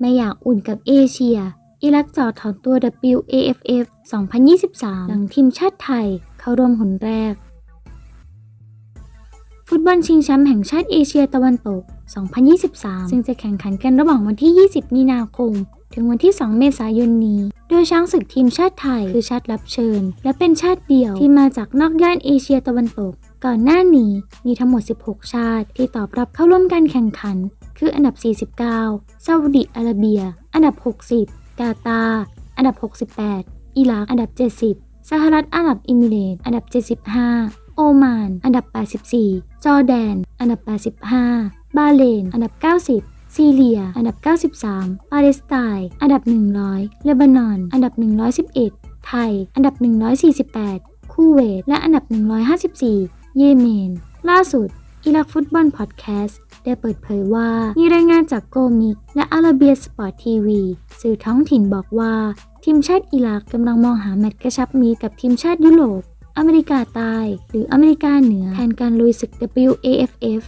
ไม่อยากอุ่นกับเอเชีย อิรักจอดถอนตัว WAFF 2023 หลังทีมชาติไทยเข้าร่วมหนแรก ฟุตบอลชิงแชมป์แห่งชาติเอเชียตะวันตก 2023 ซึ่งจะแข่งขันกันระหว่างวันที่ 20 มีนาคม ถึงวันที่ 2 เมษายนนี้ โดยช้างศึกทีมชาติไทยคือชาติรับเชิญ และเป็นชาติเดียวที่มาจากนอกย่านเอเชียตะวันตก ก่อนหน้านี้มีทั้งหมด 16 ชาติที่ตอบรับเข้าร่วมการแข่งขัน คืออันดับ 49ซาอุดิอาระเบีย อันดับ 60 กาตาร์อันดับ 68 อิรัก อันดับ 70สหรัฐอาหรับอิมิเรตอันดับ 75 โอมาน อันดับ 84 จอร์แดน อันดับ 85 บาเลน อันดับ 90ซีเรีย อันดับ 93 ปาเลสไตน์ อันดับ 100 เลบานอน อันดับ 111 ไทย อันดับ 148 คูเวต และอันดับ 154 เยเมน ล่าสุด อิรักฟุตบอลพอดแคสต์ได้เปิดเผยว่า มีรายงานจากโกมิก และอาราเบียสปอร์ตทีวีสื่อท้องถิ่นบอกว่า ทีมชาติอิรักกำลังมองหาแมตช์กระชับมีกับทีมชาติยุโรป อเมริกาใต้ หรืออเมริกาเหนือแทนการลุยศึก WAFF